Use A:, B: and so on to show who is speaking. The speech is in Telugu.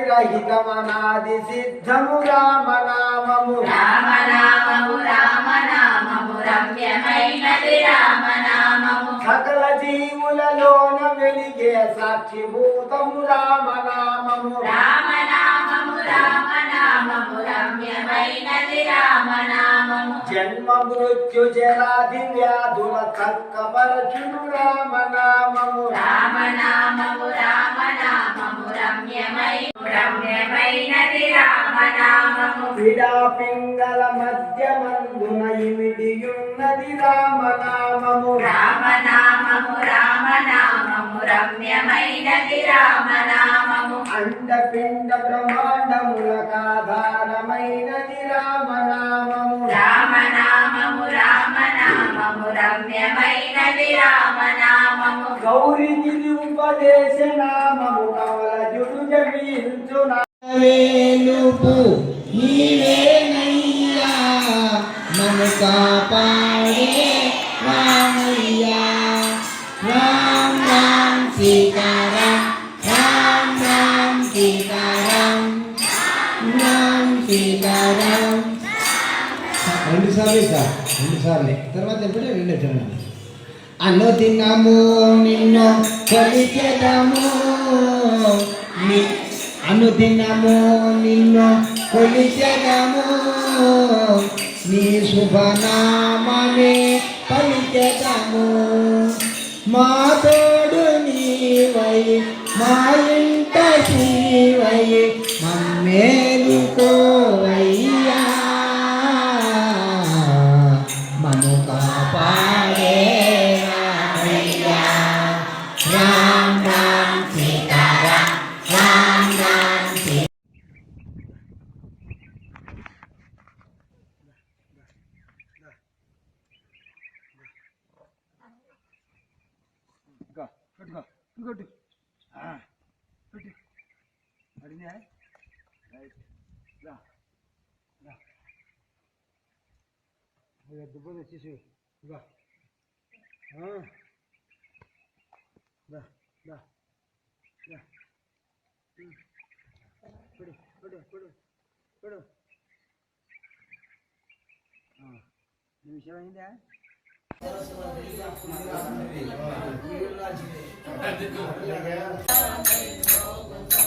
A: రహితమనాది సిద్ధము రామనామము.
B: రామనామము రామనామము రమ్యమైనది రామనామము.
A: సకల జీవులలోన వెలిగే సాక్షిభూతము రామనామము.
B: రామనామము రామనామము రమ్యమైనది రామనామము.
A: జన్మ మృత్యు జరాది వ్యాధుల చక్కపరచును రామనామము.
B: రామనామము రామనామము రమ్యమై రమ్యమైనది రామనామము.
A: విడా పింగళ మధ్యమందున ఇమిడియున్నది రామనామము.
B: రామనామము రామనామము రమ్యమైనది రామనామము.
A: అండపిండ బ్రహ్మాండములకు ఆధారమైనది రామనామము
B: రామనామము రామనామము రమ్యమైనది రామనామము
A: గౌరిగిరి ఉపదేశ నామము కవలజుడు జపించు వేలుపు నీవేనయ్యా నన్ను కాపాడే రామయ్యా. రామ్ రామ్ సీతారాం రామ్ రామ్ సీతారాం రామ్ సీతారాం. రెండు సార్లు సార్. రెండు సార్లు తర్వాత ఎప్పుడే రెండు తిన్నాను అన్ను తిన్నాము నిన్ను కొలిచెదము ని- అన్ను తిన్నాము నిన్ను కొలిచెదము నీ శుభనామనే పలిచెదము మా తోడు నీవై మా ఇంట శివై మమ్మే ఇంకోటి పెట్టు అడిగినా రైట్ రా రా 哎呀，不不能继续，是吧？嗯，来来来，嗯，快点快点快点快点，啊，你们学完一点。Thank you.